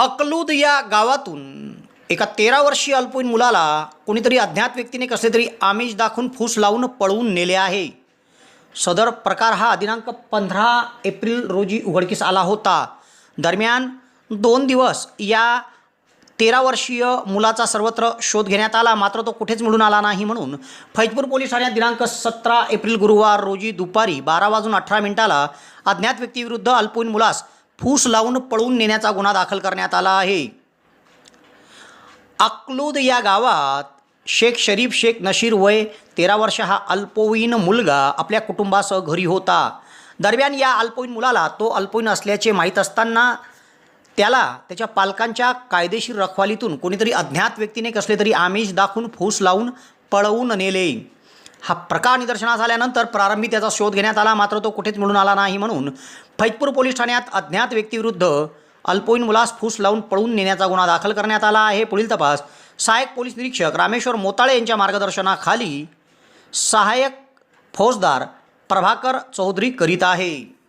अकलूद या गावातून एका तेरा वर्षीय अल्पवयीन मुलाला कोणीतरी अज्ञात व्यक्तीने कसले तरी आमिष दाखवून फूस लावून पळवून नेले आहे. सदर प्रकार हा दिनांक पंधरा एप्रिल रोजी उघडकीस आला होता. दरम्यान दोन दिवस या तेरा वर्षीय मुलाचा सर्वत्र शोध घेण्यात आला. मात्र तो कुठेच मिळून आला नाही म्हणून फैजपूर पोलीस ठाण्यात दिनांक सतरा एप्रिल गुरुवार रोजी दुपारी बारा वाजून अठरा मिनिटाला अज्ञात व्यक्तीविरुद्ध अल्पवयीन मुलास फूस लावून पळवून नेण्याचा गुन्हा दाखल करण्यात आला आहे. अकलूद या गावात शेख शरीफ शेख नशीर वय तेरा वर्ष हा अल्पवयीन मुलगा आपल्या कुटुंबासह घरी होता. दरम्यान या अल्पवयीन मुलाला तो अल्पवयीन असल्याचे माहीत असताना त्याला त्याच्या पालकांच्या कायदेशीर रखवालीतून कोणीतरी अज्ञात व्यक्तीने कसले तरी आमिष दाखवून फूस लावून पळवून नेले. हा प्रकार निदर्शनास आल्यानंतर प्रारंभी त्याचा शोध घेण्यात आला मात्र तो कुठेच मिळून आला नाही म्हणून फैजपूर पोलीस ठाण्यात अज्ञात व्यक्तीविरुद्ध अल्पवयीन मुलास फूस लावून पळून नेण्याचा गुन्हा दाखल करण्यात आला आहे. पुढील तपास. सहाय्यक पोलीस निरीक्षक रामेश्वर मोताळे यांच्या मार्गदर्शनाखाली सहाय्यक फौजदार प्रभाकर चौधरी करीत आहे.